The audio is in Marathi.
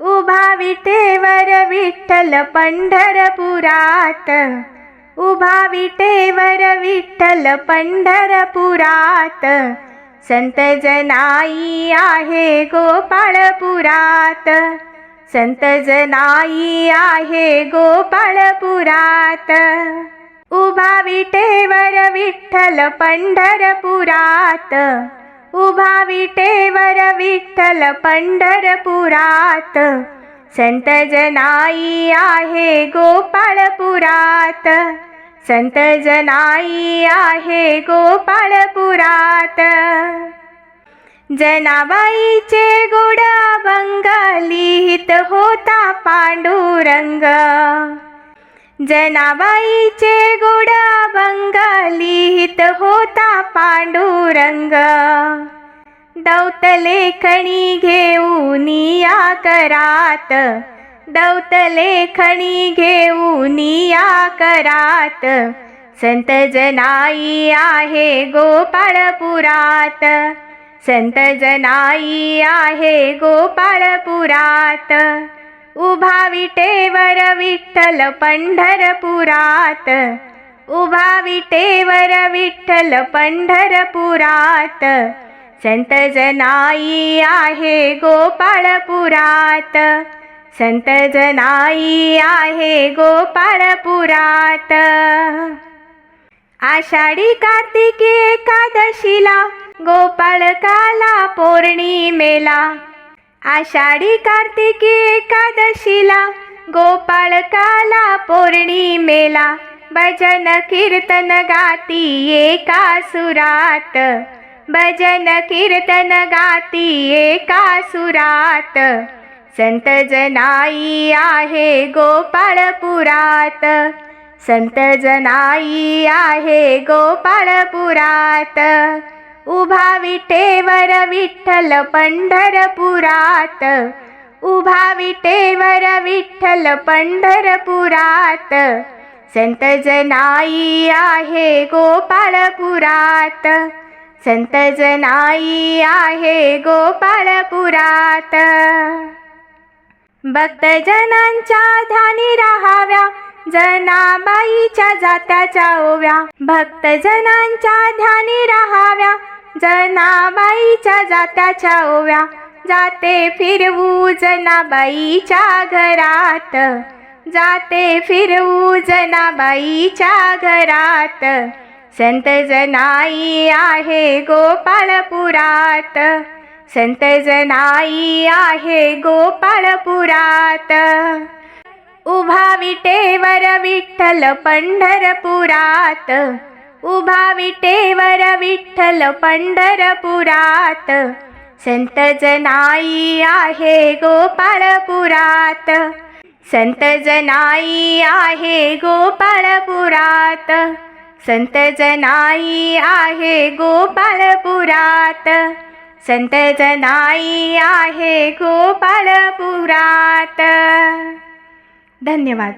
उभा विटेवर विठ्ठल पंढरपुरात. उभा विटेवर विठ्ठल पंढरपुरात. संत जनाई आहे गोपाळपुरात. संत जनाई आहे गोपाळपुरात. उभा विटेवर विठ्ठल पंढरपुरात. उभा विटे विठ्ठल पंढरपुरात. संत जनाई आहे गोपाळपुरात. संत जनाई आहे गोपाळपुरात. जनाबाईचे गोड अभंग लिहित होता पांडुरंग. जनाबाईचे गोड अभंग लिहित होता पांडुरंग. दौत लेखणी घेऊन या करात. दौत लेखणी घेऊन या करात. संत जनाई आहे गोपाळपुरात. संत जनाई आहे गोपाळपुरात. उभा विटेवर विठ्ठल पंढरपुरात. उभा विटेवर विठ्ठल पंढरपुरात. संत जनाई आहे गोपाळपुरात. संत जनाई आहे गोपाळपुरात. आषाढी कार्तिकी एकादशीला गोपाळकाला पौर्णिमेला. आषाढी कार्तिकी एकादशीला गोपाळकाला पौर्णिमेला. भजन कीर्तन गाती एका सुरात. भजन कीर्तन गाती एका सुरात? संत जनाई आहे गोपाळपुरात. संत जनाई आहे गोपाळपुरात. उभा विटेवर विठ्ठल पंढरपुरात. उभा विटेवर विठ्ठल पंढरपुरात. संत जनाई आहे गोपाळपुरात. संत जनाई आहे गोपाळपुरात. भक्तजनांच्या ध्यानी राहाव्या जनाबाईच्या जात्याच्या ओव्या. भक्तजनांच्या ध्यानी राहाव्या जनाबाईच्या जात्याच्या ओव्या. जाते फिरवू जनाबाईच्या घरात. जाते फिरवू जनाबाईच्या घरात. संत जनाई आहे गोपाळपुरात. संत जनाई आहे गोपाळपुरात. उभा विटेवर विठ्ठल पंढरपुरात. उभा विटेवर विठ्ठल पंढरपुरात. संत जनाई आहे गोपाळपुरात. संत जनाई आहे गोपाळपुरात. संत जनाई आहे गोपाळपुरात. संत जनाई आहे गोपाळपुरात. धन्यवाद.